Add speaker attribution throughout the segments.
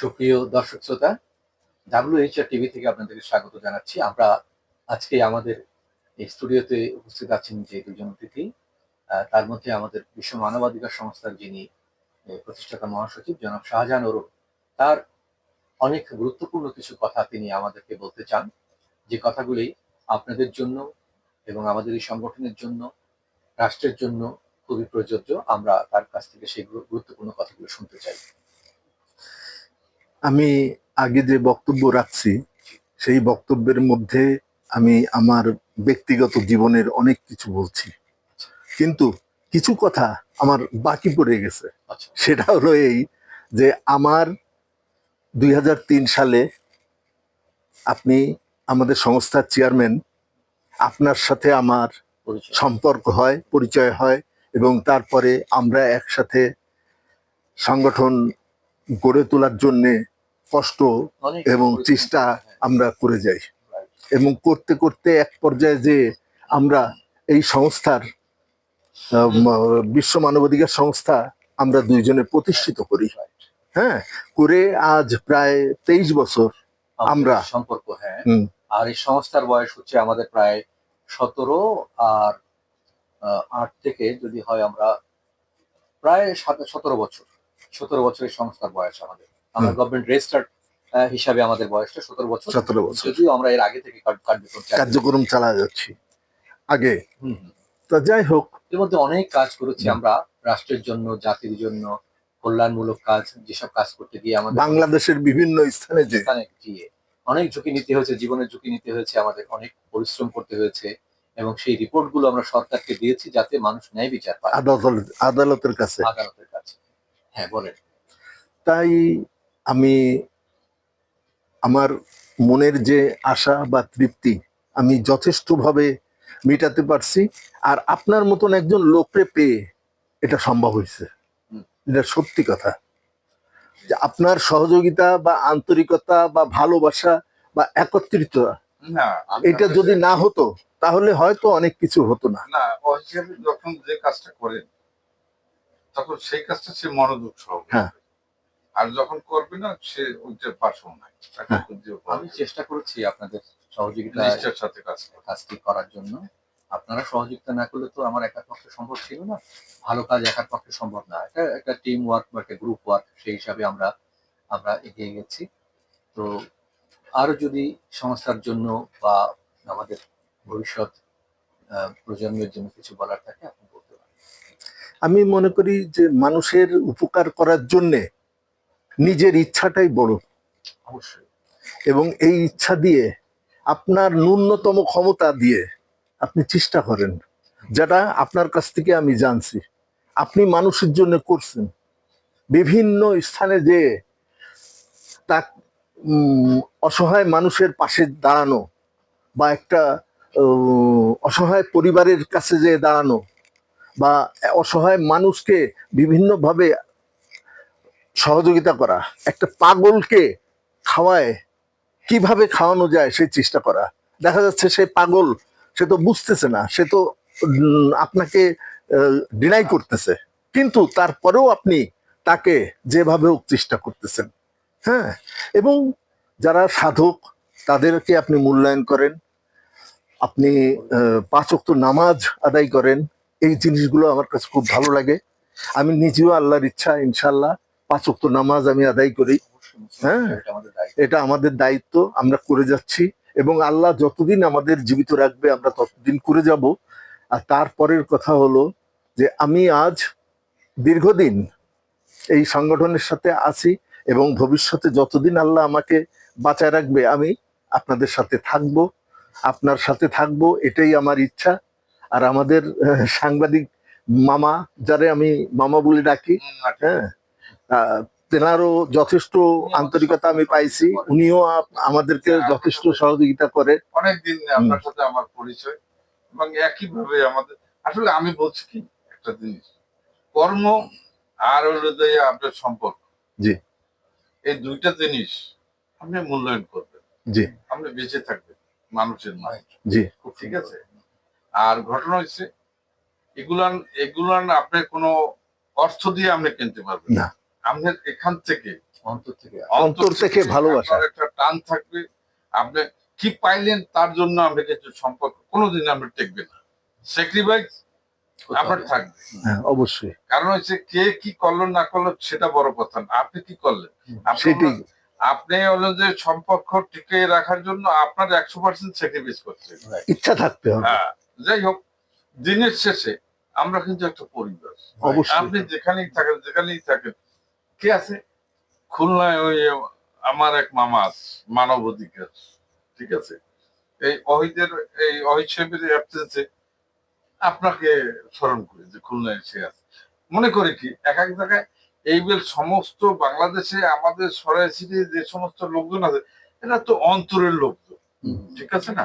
Speaker 1: সুপ্রিয় দর্শক শ্রোতা ডাব্লিউএইচআর টিভি থেকে আপনাদেরকে স্বাগত জানাচ্ছি। আমরা আজকে আমাদের এই স্টুডিওতে উপস্থিত আছেন যে দুজন অতিথি তার মধ্যে আমাদের বিশ্ব মানবাধিকার সংস্থার যিনি প্রতিষ্ঠাতা মহাসচিব জনাব শাহজাহান অরুণ তার অনেক গুরুত্বপূর্ণ কিছু কথা তিনি আমাদেরকে বলতে চান। যে কথাগুলি আপনাদের জন্য এবং আমাদের এই সংগঠনের জন্য, রাষ্ট্রের জন্য খুবই প্রযোজ্য। আমরা তার কাছ থেকে সেই গুরুত্বপূর্ণ কথাগুলো শুনতে চাই।
Speaker 2: আমি আগে যে বক্তব্য রাখছি সেই বক্তব্যের মধ্যে আমি আমার ব্যক্তিগত জীবনের অনেক কিছু বলছি। কিন্তু কিছু কথা আমার বাকি পড়ে গেছে।
Speaker 1: আচ্ছা।
Speaker 2: সেটা হলো এই যে আমার দুই হাজার তিন সালে আপনি আমাদের সংস্থার চেয়ারম্যান আপনার সাথে আমার সম্পর্ক হয় পরিচয় হয় এবং তারপরে আমরা একসাথে সংগঠন গড়ে তোলার জন্যে কষ্ট এবং চেষ্টা
Speaker 1: হ্যাঁ,
Speaker 2: আমরা করে যাই। এবং করতে করতে এক পর্যায়ে যে আমরা এই সংস্থার বিশ্ব মানবাধিকার সংস্থা আমরা দুইজনে প্রতিষ্ঠিত করি. হ্যাঁ করে আজ প্রায় তেইশ বছর আমরা-
Speaker 1: সম্পর্ক হ্যাঁ। আর এই সংস্থার বয়স হচ্ছে আমাদের প্রায় সতেরো আর আট থেকে যদি হয় আমরা প্রায় সাত- সতেরো বছর। সতেরো বছরের সংস্থার বয়স আমাদের। আমরা গভর্নমেন্ট রেজিস্টার্ড হিসাবে আমাদের বয়সটা সতেরো বছর।
Speaker 2: সতেরো বছর।
Speaker 1: যদিও আমরা এর আগে থেকে কার্য- কার্যক্রম
Speaker 2: চালা যাচ্ছি। আগে। তা যাই হোক।
Speaker 1: এর মধ্যে অনেক কাজ করেছি আমরা রাষ্ট্রের জন্য জাতির জন্য কল্যাণমূলক কাজ যেসব কাজ করতে গিয়ে আমাদের
Speaker 2: বাংলাদেশের বিভিন্ন স্থানে যে
Speaker 1: স্থানে গিয়ে অনেক ঝুঁকি নিতে হয়েছে জীবনের ঝুঁকি নিতে হয়েছে আমাদের অনেক পরিশ্রম করতে হয়েছে এবং সেই রিপোর্টগুলো আমরা সরকারকে দিয়েছি যাতে মানুষ ন্যায় বিচার পায়।
Speaker 2: আদালত আদালতের কাছে।
Speaker 1: আদালতের কাছে। হ্যাঁ বলেন।
Speaker 2: তাই আমি আমার মনের যে আশা বা তৃপ্তি আমি যথেষ্টভাবে মেটাতে পারছি আর আপনার মতন একজন লোকরে পেয়ে এটা সম্ভব হয়েছে। এটা সত্যি কথা। যে আপনার সহযোগিতা বা আন্তরিকতা বা ভালোবাসা বা একত্রিত
Speaker 3: না
Speaker 2: এটা যদি না হতো তাহলে হয়তো অনেক কিছু হতো না।
Speaker 3: না যখন যে কাজটা করেন তখন সেই কাজটা সে মনোযোগ সহ
Speaker 2: হ্যাঁ।
Speaker 3: আর যখন করবে না সে ওইটা পার্শ্ব নাই।
Speaker 2: হ্যাঁ।
Speaker 1: আমি চেষ্টা করেছি আপনাদের সহযোগিতা
Speaker 3: নিষ্ঠার সাথে কাজ
Speaker 1: কাজটি করার জন্য। আপনারা সহযোগিতা না করলে তো আমার একার পক্ষে সম্ভব ছিল না। ভালো কাজ একার পক্ষে সম্ভব না। এটা একটা টিম ওয়ার্ক বা একটা গ্রুপ ওয়ার্ক সেই হিসাবে আমরা আমরা এগিয়ে গেছি। তো আরও যদি সংস্থার জন্য বা আমাদের ভবিষ্যৎ আহ, প্রজন্মের জন্য কিছু বলার থাকে আপনি বলতে পারেন।
Speaker 2: আমি মনে করি যে মানুষের উপকার করার জন্যে নিজের ইচ্ছাটাই বড়।
Speaker 1: অবশ্যই।
Speaker 2: এবং এই ইচ্ছা দিয়ে আপনার ন্যূনতম ক্ষমতা দিয়ে আপনি চেষ্টা করেন যেটা আপনার কাছ থেকে আমি জানছি। আপনি মানুষের জন্য করছেন। বিভিন্ন স্থানে যে তা অসহায় মানুষের পাশে দাঁড়ানো বা একটা অসহায় পরিবারের কাছে যে দাঁড়ানো বা অসহায় মানুষকে বিভিন্নভাবে সহযোগিতা করা। একটা পাগলকে খাওয়ায় কীভাবে খাওয়ানো যায় সেই চেষ্টা করা। দেখা যাচ্ছে সে পাগল সে তো বুঝতেছে না সে তো আপনাকে ডিনাই করতেছে। কিন্তু তারপরেও আপনি তাকে যেভাবে হোক চেষ্টা করতেছেন। হ্যাঁ? এবং যারা সাধক তাদেরকে আপনি মূল্যায়ন করেন। আপনি আহ, পাঁচ ওয়াক্ত নামাজ আদায় করেন। এই জিনিসগুলো আমার কাছে খুব ভালো লাগে। আমি নিজেও আল্লাহর ইচ্ছা ইনশাল্লাহ পাঁচ ওয়াক্ত নামাজ আমি আদায় করি হ্যাঁ।
Speaker 1: এটা আমাদের দায়িত্ব
Speaker 2: আমরা করে যাচ্ছি এবং আল্লাহ যতদিন আমাদের জীবিত রাখবে আমরা ততদিন করে যাব আর তারপরের কথা হলো যে আমি আজ দীর্ঘদিন এই সংগঠনের সাথে আছি এবং ভবিষ্যতে যতদিন আল্লাহ আমাকে বাঁচায় রাখবে আমি আপনাদের সাথে থাকব আপনার সাথে থাকব এটাই আমার ইচ্ছা আর আমাদের সাংবাদিক মামা যারে আমি মামা বলে ডাকি হ্যাঁ তেনারও যথেষ্ট আন্তরিকতা আমি পাইছি। উনিও আমাদেরকে যথেষ্ট সহযোগিতা করে।
Speaker 3: অনেকদিন আপনার সাথে আমার পরিচয় এবং একইভাবে আমাদের আসলে আমি বলছি কি একটা জিনিস। কর্ম আর হলো যে আপনার সম্পর্ক।
Speaker 2: জি।
Speaker 3: এই দুইটা জিনিস আপনি মূল্যায়ন করবেন।
Speaker 2: জি।
Speaker 3: আপনি বেঁচে থাকবেন মানুষের মাঝে।
Speaker 2: জি।
Speaker 3: খুব ঠিক আছে? আর না হচ্ছে এগুলান এগুলান আপনার কোনো অর্থ দিয়ে আপনি কিনতে পারবেন
Speaker 2: না।
Speaker 3: আপনার এখান থেকে
Speaker 1: অন্তর থেকে।
Speaker 2: অন্তর থেকে ভালোবাসা।
Speaker 3: একটা টান থাকবে। আপনি কি পাইলেন তার জন্য আপনি কিছু সম্পর্ক কোনোদিন আপনি টেকবে না। স্যাক্রিফাইস আপনার থাকবে।
Speaker 2: হ্যাঁ অবশ্যই।
Speaker 3: কারণ হচ্ছে কে কি করল না করল সেটা বড় কথা না। আপনি কি করলেন? আপনি
Speaker 2: সেটাই।
Speaker 3: আপনি হলো যে সম্পর্ক টিকে রাখার জন্য আপনার একশো পার্সেন্ট স্যাক্রিফাইস
Speaker 1: right.
Speaker 2: ইচ্ছা থাকতে হবে।
Speaker 3: হ্যাঁ যাই হোক দিনের শেষে আমরা কিন্তু একটা পরিবার।
Speaker 2: অবশ্যই।
Speaker 3: আপনি যেখানেই থাকেন যেখানেই থাকেন কে আছে? খুলনায় ওই আমার এক মামা আছে, মানব অধিকার ঠিক আছে? এই অহিদের এই অহিদ সাহেবের অ্যাবসেন্সে আপনাকে স্মরণ করি যে খুলনায় সে আছে। মনে করি কি এক এক জায়গায় এই বেল সমস্ত বাংলাদেশে আমাদের সরাসরি যে সমস্ত লোকজন আছে এরা তো অন্তরের লোকজন ঠিক আছে না?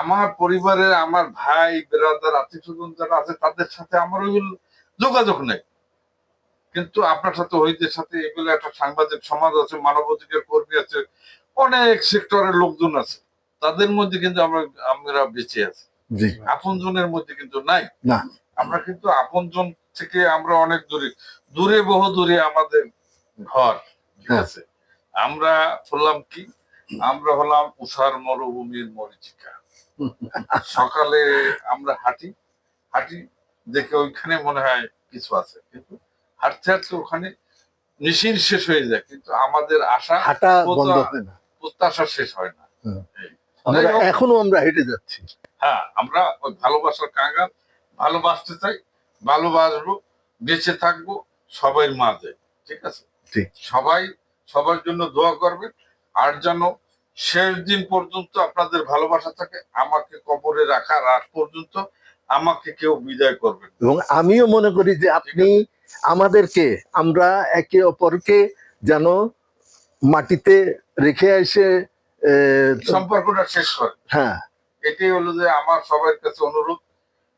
Speaker 3: আমার পরিবারের আমার ভাই বেড়াদার আত্মীয় স্বজন যারা আছে তাদের সাথে আমার ওই যোগাযোগ নেই। কিন্তু আপনার সাথে ওইদের সাথে এগুলো একটা সাংবাদিক সমাজ আছে মানবাধিকার কর্মী আছে অনেক সেক্টরের লোকজন আছে। তাদের মধ্যে কিন্তু আমরা আমরা বেঁচে আছি।
Speaker 2: জি।
Speaker 3: আপনজনের মধ্যে কিন্তু নাই।
Speaker 2: না।
Speaker 3: আমরা কিন্তু আপনজন থেকে আমরা অনেক দূরে দূরে বহু দূরে আমাদের ঘর ঠিক
Speaker 2: হ্যাঁ।
Speaker 3: আছে? আমরা হলাম কি? আমরা হলাম উষার মরুভূমির মরিচিকা। সকালে আমরা হাঁটি হাঁটি দেখে ওইখানে মনে হয় কিছু আছে কিন্তু হাঁটতে হাঁটতে ওখানে নিশির শেষ হয়ে যায় কিন্তু আমাদের আশা
Speaker 2: হাঁটা বন্ধ হয় না।
Speaker 3: প্রত্যাশা শেষ হয় না।
Speaker 2: আমরা এখনও আমরা হেঁটে যাচ্ছি।
Speaker 3: হ্যাঁ আমরা ওই ভালোবাসার কাঙ্গাল ভালোবাসতে চাই ভালোবাসবো বেঁচে থাকব সবাই মাঝে ঠিক আছে? সবাই সবার জন্য দোয়া করবে আর যেন শেষ দিন পর্যন্ত আপনাদের ভালোবাসা থাকে আমাকে কবরে রাখার আগ পর্যন্ত আমাকে কেউ বিদায় করবে
Speaker 2: এবং আমিও মনে করি যে আপনি আমাদেরকে আমরা একে অপরকে যেন মাটিতে রেখে এসে
Speaker 3: সম্পর্কটা শেষ করে।
Speaker 2: হ্যাঁ।
Speaker 3: এটাই হলো যে আমার সবার কাছে অনুরোধ।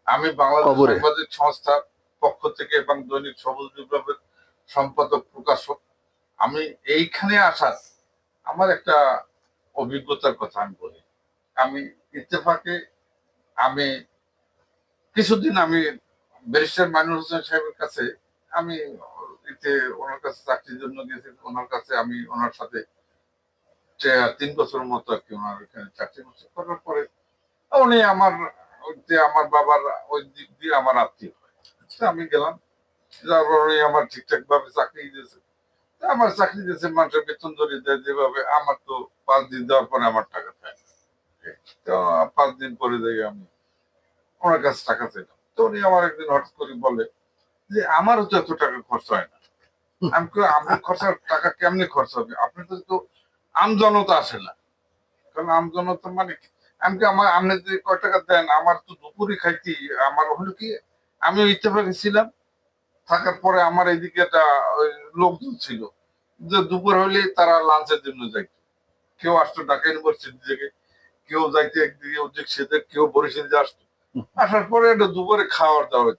Speaker 3: আমি বাংলাদেশ। সাংবাদিক সংস্থার পক্ষ থেকে এবং দৈনিক সবুজ বিপ্লবের সম্পাদক প্রকাশক আমি এইখানে আসার আমার একটা অভিজ্ঞতার কথা আমি বলি। আমি ইত্তেফাকে আমি কিছুদিন আমি ব্যারিস্টার মাইনুল হোসেন সাহেবের কাছে আমি এতে ওনার কাছে চাকরির জন্য গেছি ওনার কাছে আমি ওনার সাথে তিন বছর মতো আর কি ওনার এখানে চাকরি করছে করার পরে উনি আমার যে আমার বাবার ওই দিক দিয়ে আমার আত্মীয়। আমি গেলাম উনি আমার ঠিকঠাক ভাবে চাকরি দিয়েছে। আমার চাকরি দিয়েছে মানুষের বেতন ধরে দেয় যেভাবে আমার তো পাঁচ দিন দেওয়ার পরে আমার টাকা থাকে। তো পাঁচ দিন পরে যাই আমি ওনার কাছে টাকা চাইলাম। তো উনি আমার একদিন হঠাৎ করে বলে যে আমারও তো এত টাকা খরচ হয় না। আমি কই, আপনার খরচা টাকা কেমনি খরচ হবে? আপনি তো তো আমজনতা আসে না। কারণ আমজনতা মানে? আমি আমার আপনি যে কয় টাকা দেন আমার তো দুপুরে খাইতে আমার হলো কি আমি ইত্তেফাকে ছিলাম। থাকার পরে আমার এদিকে একটা লোকজন ছিল। যে দুপুর হলে তারা লাঞ্চের জন্য যাইত। কেউ আসতো ঢাকা ইউনিভার্সিটি থেকে কেউ যাইতে একদিকে ওদিক সেদিক কেউ বরিশাল আসতো। আসার পরে একটা দুপুরে খাওয়ার দাওয়া।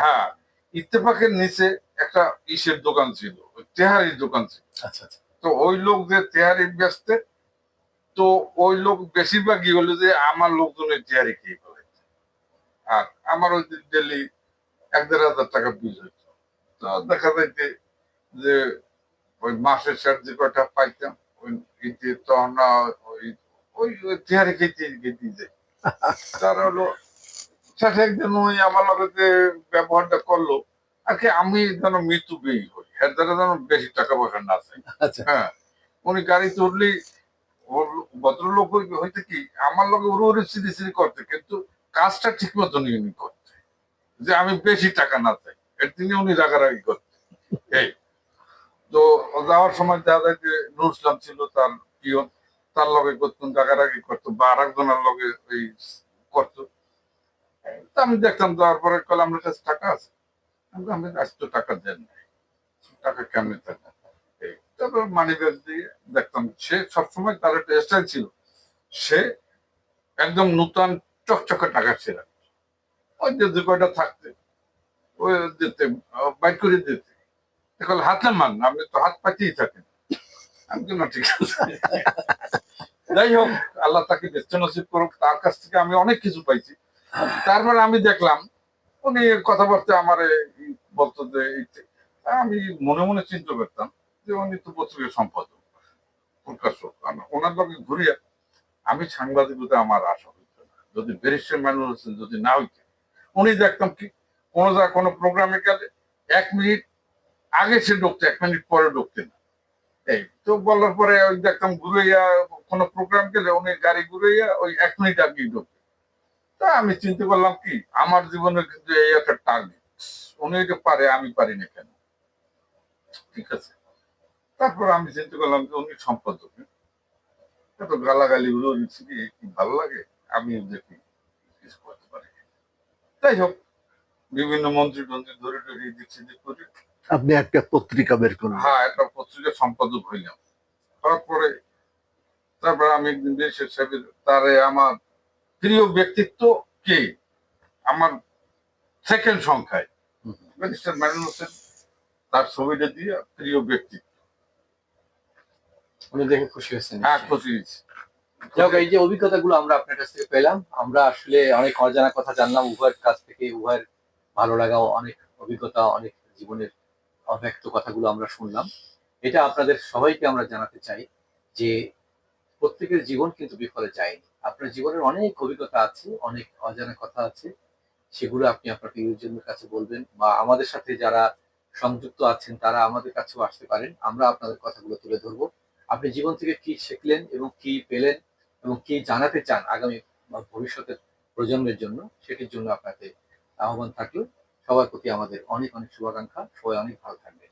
Speaker 3: হ্যাঁ ইত্তেফাকের নিচে একটা ইসের দোকান ছিল তেহারির দোকান ছিল।
Speaker 1: আচ্ছা আচ্ছা।
Speaker 3: তো ওই লোক যে তেহারি বেচতে তো ওই লোক বেশিরভাগই হলো যে আমার লোকজন ওই তেহারি খেয়ে ফেলে। আর আমার ওই ডেলি এক দেড় হাজার টাকা বিল হইতো। তো দেখা যাইতে যে ওই মাসের শেষ যে কয়টা পাইতাম ওই ইতে তো আমরা ওই ওই ওই তেহারি খেতে খেতে যাই। তার হলো শেষে একদিন ওই আমার লগে যে ব্যবহারটা করল আর কি আমি যেন মৃত্যু বেই হই। দ্বারা যেন বেশি টাকা পয়সা না চাই।
Speaker 1: আচ্ছা।
Speaker 3: হ্যাঁ উনি উঠলেই ওর ভদ্রলোক হইতে কি আমার লগে উড়ে উড়ে সিঁড়ি সিঁড়ি করতে কিন্তু কাজটা ঠিক মতন উনি করতে। যে আমি বেশি টাকা না চাই। এর তিনি উনি রাগারাগি করতে। এই। তো যাওয়ার সময় যায় যে নুর ইসলাম ছিল তার পিয়ন তার লগে করতেন রাগারাগি করতো বা আর একজনের লগে ওই করতো। আমি দেখতাম যাওয়ার পরে কল আমার কাছে টাকা আছে। আমি আজ তো টাকা দেন নাই। টাকা কেমনি তারপর মানি ব্যাগ দিয়ে দেখতাম, সে সবসময় তার একটা স্টাইল ছিল। সে একদম নূতন চকচকে টাকা ছিল। ওই যে দু কয়টা থাকতে, ওই দিতে বাইট করে দিতে। এখন হাতে মান, আপনি তো হাত পাতিই থাকেন। আমি তো না, ঠিক আছে। যাই হোক, আল্লাহ তাকে বেস্ত নসিব করুক। তার কাছ থেকে আমি অনেক কিছু পাইছি। তারপর আমি দেখলাম, উনি কথাবার্তা আমার বলতো যে আমি মনে মনে চিন্তা করতাম যে উনি তো পত্রিকার সম্পাদক, প্রকাশক ওনার লগে ঘুরিয়া আমি সাংবাদিকতা আমার আশা হইতো না। যদি ব্যারিস্টার মানুষ হচ্ছেন যদি না হইতেন, উনি দেখতাম কি, কোনো জায়গায় কোনো প্রোগ্রামে গেলে এক মিনিট আগে সে ঢুকতো, এক মিনিট পরে ঢুকতেন না। এই তো বলার পরে ওই দেখতাম ঘুরাইয়া কোনো প্রোগ্রাম গেলে উনি গাড়ি ঘুরাইয়া ওই এক মিনিট আগেই ঢুকতেন তা আমি চিন্তা করলাম কি? আমার জীবনে কিন্তু এই একটা টার্গেট উনি এটা পারে আমি পারি না কেন? ঠিক আছে? তারপর আমি চিন্তা করলাম যে উনি সম্পাদক। এত গালাগালি গুলো কি কি ভালো লাগে? আমি দেখি কিছু করতে পারি তাই হোক বিভিন্ন মন্ত্রী টন্ত্রী ধরে ধরে দিচ্ছি দিক করে।
Speaker 2: আপনি একটা পত্রিকা বের করলেন
Speaker 3: হ্যাঁ একটা পত্রিকা সম্পাদক হইলাম। তারপরে তারপরে আমি একদিন দেশের সাহেবের তারে আমার প্রিয় ব্যক্তিত্ব কে আমার সেকেন্ড সংখ্যায়
Speaker 1: হুম।
Speaker 3: ব্যারিস্টার ম্যানুল হোসেন। তার ছবিটা দিয়ে প্রিয় ব্যক্তিত্ব
Speaker 1: উনি দেখে খুশি হয়েছেন
Speaker 3: হ্যাঁ খুশি হয়েছি।
Speaker 1: হোক, এই যে অভিজ্ঞতাগুলো আমরা আপনার কাছ থেকে পেলাম আমরা আসলে অনেক অজানা কথা জানলাম উভয়ের কাছ থেকে উভয়ের ভালো লাগাও অনেক অভিজ্ঞতা অনেক জীবনের অব্যক্ত কথাগুলো আমরা শুনলাম এটা আপনাদের সবাইকে আমরা জানাতে চাই যে প্রত্যেকের জীবন কিন্তু বিফলে যায়নি আপনার জীবনের অনেক অভিজ্ঞতা আছে, অনেক অজানা কথা আছে। সেগুলো আপনি আপনার প্রিয়জনের কাছে বলবেন বা আমাদের সাথে যারা সংযুক্ত আছেন তারা আমাদের কাছেও আসতে পারেন। আমরা আপনাদের কথাগুলো তুলে ধরবো। আপনি জীবন থেকে কি শিখলেন এবং কি পেলেন এবং কি জানাতে চান আগামী বা ভবিষ্যতের প্রজন্মের জন্য সেটির জন্য আপনাকে আহ্বান থাকল। সবার প্রতি আমাদের অনেক অনেক শুভাকাঙ্ক্ষা। সবাই অনেক ভালো থাকবে